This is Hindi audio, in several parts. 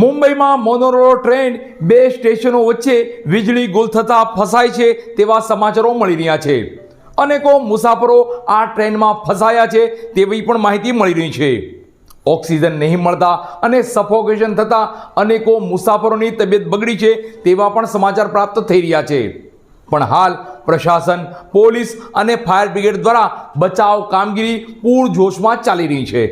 મુંબઈમાં મોનોરો ટ્રેન બે સ્ટેશનો વચ્ચે વીજળી ગુલ થતાં ફસાય છે તેવા સમાચારો મળી રહ્યા છે. અનેકો મુસાફરો આ ટ્રેનમાં ફસાયા છે તેવી પણ માહિતી મળી રહી છે. ઓક્સિજન નહીં મળતા અને સફોકેશન થતાં અનેકો મુસાફરોની તબિયત બગડી છે તેવા પણ સમાચાર પ્રાપ્ત થઈ રહ્યા છે. પણ હાલ પ્રશાસન, પોલીસ અને ફાયર બ્રિગેડ દ્વારા બચાવ કામગીરી પૂરજોશમાં ચાલી રહી છે.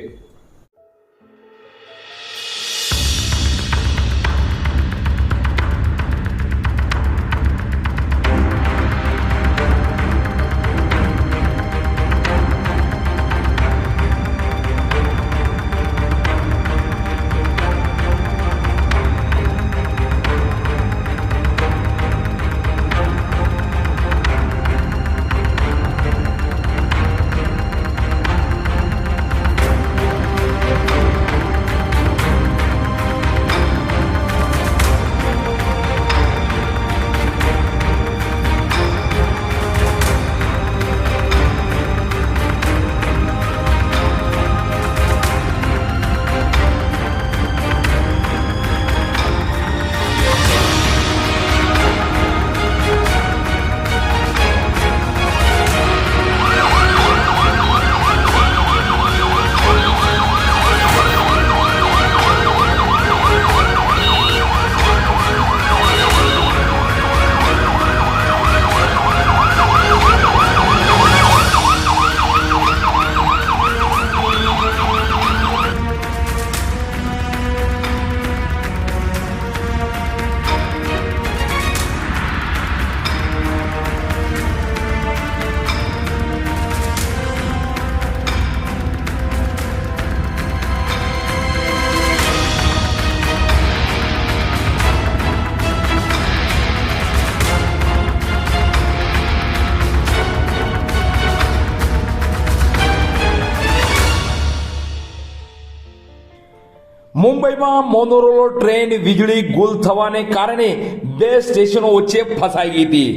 મુંબઈમાં મોનોરોલો ટ્રેન વીજળી ગુલ થવાને કારણે બે સ્ટેશનો વચ્ચે ફસાઈ ગઈ હતી.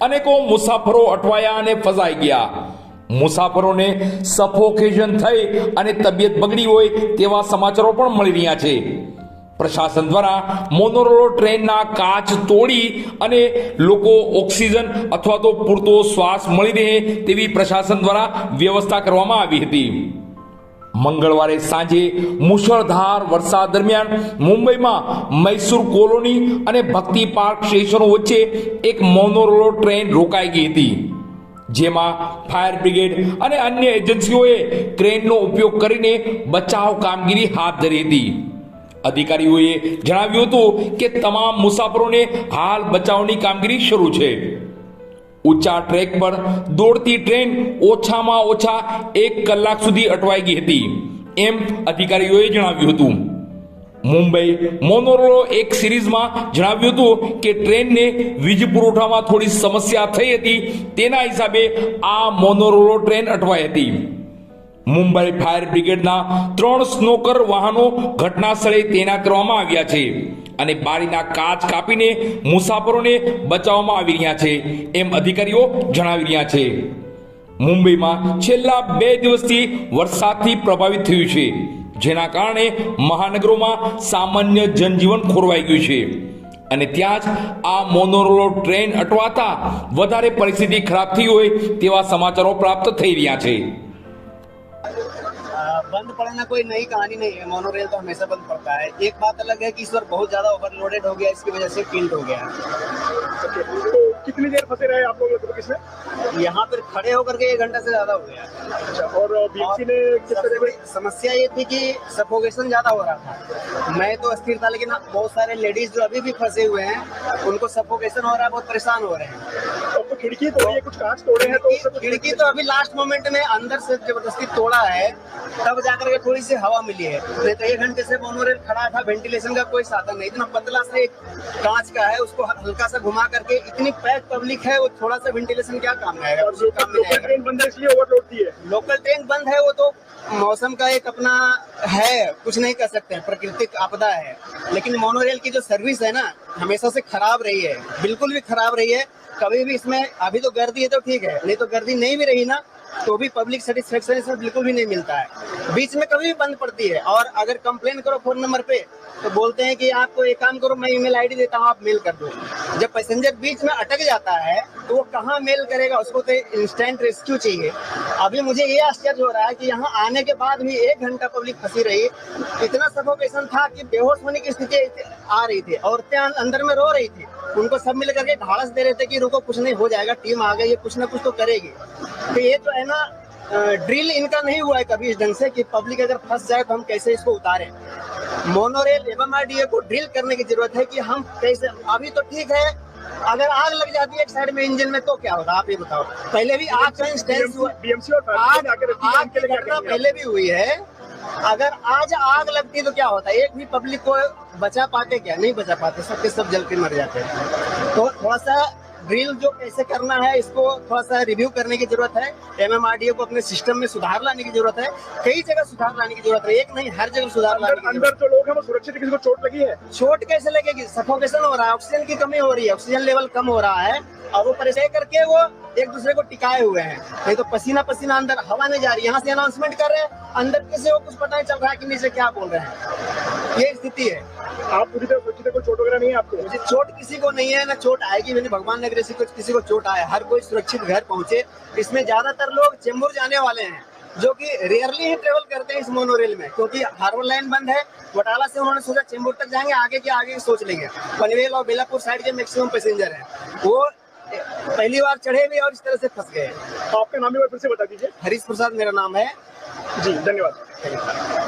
અનેકો મુસાફરો અટવાયા અને ફસાઈ ગયા. મુસાફરોને સફોકેશન થઈ અને તબિયત બગડી હોય તેવા સમાચારો પણ મળી રહ્યા છે. પ્રશાસન દ્વારા મોનોરોલો ટ્રેનના કાચ તોડી અને લોકો ઓક્સિજન અથવા તો પૂરતો શ્વાસ મળી રહે તેવી પ્રશાસન દ્વારા વ્યવસ્થા કરવામાં આવી હતી. મંગળવારે સાંજે મુશળધાર વરસાદ દરમિયાન મુંબઈમાં મૈસૂર કોલોની અને ભક્તિ પાર્ક સ્ટેશનો વચ્ચે એક મોનોરોલો ટ્રેન રોકાઈ ગઈ હતી. જેમાં ફાયર બ્રિગેડ અને અન્ય એજન્સીઓએ ક્રેનનો ઉપયોગ કરીને બચાવ કામગીરી હાથ ધરી હતી. અધિકારીઓએ જણાવ્યું હતું કે તમામ મુસાફરોને હાલ બચાવની કામગીરી શરૂ છે. ઊંચા ટ્રેક પર દોડતી ટ્રેન ઓછામાં ઓછા એક કલાક સુધી અટવાઈ ગઈ હતી. એમ અધિકારીઓએ જણાવ્યું હતું. મુંબઈ મોનોરોલો એક સિરીઝમાં જણાવ્યું હતું કે ટ્રેનને વીજ પુરવઠામાં થોડી સમસ્યા થઈ હતી, તેના હિસાબે આ મોનોરોલો ટ્રેન અટવાઈ હતી. મુંબઈ ફાયર બ્રિગેડના ત્રણ સ્નોકર વાહનો ઘટના સ્થળે તૈનાત કરવામાં આવ્યા છે અને બારીના કાચ કાપીને મુસાફરોને બચાવવામાં આવી રહ્યા છે એમ અધિકારીઓ જણાવી રહ્યા છે. મુંબઈમાં છેલ્લા બે દિવસથી વરસાદથી પ્રભાવિત થયું છે, જેના કારણે મહાનગરોમાં સામાન્ય જનજીવન ખોરવાઈ ગયું છે. અને ત્યાં જ આ મોનોરોલો ટ્રેન અટવાતા વધારે પરિસ્થિતિ ખરાબ થઈ હોય તેવા સમાચારો પ્રાપ્ત થઈ રહ્યા છે. बंद पड़ना कोई नई कहानी नहीं है। मोनोरेल तो हमेशा बंद पड़ता है। एक बात अलग है कि इस बार बहुत ज़्यादा ओवरलोडेड हो गया इसकी वजह से टिल्ट हो गया। तो कितनी देर फंसे रहे आप लोग इसमें यहाँ पर खड़े होकर के एक घंटा से ज़्यादा हो गया। अच्छा और बीएमसी ने किस तरह बड़ी समस्या ये थी कि सफोकेशन ज़्यादा हो रहा था। मैं तो अस्थिर था लेकिन बहुत सारे लेडीज़ जो अभी भी फंसे हुए हैं उनको सफोकेशन हो रहा है बहुत परेशान हो रहे हैं। खिड़की तोड़ी है कुछ कांच तोड़े हैं तो खिड़की तो अभी लास्ट मोमेंट में अंदर से ज़बरदस्ती तोड़ा है तब जाकर के थोड़ी सी हवा मिली है। नहीं तो एक घंटे से मोनोरेल खड़ा था वेंटिलेशन का कोई साधन नहीं इतना पतला सा एक कांच का है उसको हल्का सा घुमा करके इतनी पैक पब्लिक है वो थोड़ा सा वेंटिलेशन क्या काम में आएगा? लोकल ट्रेन बंद है इसलिए ओवरलोड थी है। लोकल ट्रेन बंद है वो तो मौसम का एक अपना है कुछ नहीं कर सकते हैं प्राकृतिक आपदा है। लेकिन मोनोरेल की जो सर्विस है ना हमेशा से खराब रही है बिल्कुल भी खराब रही है कभी भी इसमें अभी तो गर्दी है तो ठीक है, नहीं तो गर्दी नहीं भी रही ना तो भी पब्लिक सेटिस्फेक्शन इसमें बिल्कुल भी नहीं मिलता है। बीच में कभी भी बंद पड़ती है, और अगर कंप्लेन करो फ़ोन नंबर पे तो बोलते हैं कि आपको एक काम करो, मैं ईमेल आईडी देता हूँ, आप मेल कर दो। जब पैसेंजर बीच में अटक जाता है तो वो कहाँ मेल करेगा, उसको तो इंस्टेंट रेस्क्यू चाहिए। अभी मुझे ये आश्चर्य हो रहा है कि यहाँ आने के बाद भी एक घंटा पब्लिक फंसी रही। इतना सफोकेशन था कि बेहोश होने की स्थिति आ रही थी। औरतें अंदर में रो रही थी। उनको सब मिल करके ढाड़स दे रहे थे कि रुको, कुछ नहीं हो जाएगा टीम आ गई है कुछ ना कुछ तो करेगी। तो ये जो है ना ड्रिल इनका नहीं हुआ है कभी इस ढंग से कि पब्लिक अगर फंस जाए तो हम कैसे इसको उतारें? मोनोरेल एवं आरडीए को ड्रिल करने की ज़रूरत है कि हम कैसे अभी तो ठीक है अगर आग लग जाती है एक साइड में इंजन में तो क्या होगा आप ये बताओ। पहले भी आग का और आग आग की घटना पहले भी हुई है। अगर आज आग लगती तो क्या होता है एक भी पब्लिक को बचा पाते क्या? नहीं बचा पाते सबके सब जल के मर जाते हैं। तो थोड़ा सा ड्रिल जो कैसे करना है इसको थोड़ा सा रिव्यू करने की ज़रूरत है। एमएमआरडीए को अपने सिस्टम में सुधार लाने की ज़रूरत है। कई जगह सुधार लाने की ज़रूरत है। एक नहीं हर जगह सुधार लाने अंदर की अंदर जो लोग हैं वो सुरक्षित किसी को चोट लगी है? चोट कैसे लगेगी? सफोकेशन हो रहा है ऑक्सीजन की कमी हो रही है ऑक्सीजन लेवल कम हो रहा है। और वो परेशान करके वो एक दूसरे को टिकाए हुए हैं। नहीं तो पसीना पसीना अंदर हवा नहीं जा रही। यहाँ से अनाउंसमेंट कर रहे हैं। अंदर किसी को कुछ पता नहीं चल रहा है कि नीचे क्या बोल रहे हैं। ये स्थिति है। आप पूरी तरह सुरक्षित है कोई चोट वगैरह नहीं है आपको? मुझे चोट किसी को नहीं है ना चोट आएगी मैंने भगवान ने किसी को किसी को चोट आए। हर कोई सुरक्षित घर पहुँचे। इसमें ज़्यादातर लोग चेंबूर जाने वाले हैं जो कि रेयरली ही ट्रेवल करते हैं इस मोनोरेल में क्योंकि हार्बर लाइन बंद है। बटाला से उन्होंने सोचा चेंबूर तक जाएँगे आगे के आगे सोच लेंगे। पनवेल और बेलापुर साइड के मैक्सिमम पैसेंजर हैं। वो पहली बार चढ़े भी और इस तरह से फंस गए। आपका नाम भी फिर से बता दीजिए। हरीश प्रसाद मेरा नाम है। जी धन्यवाद।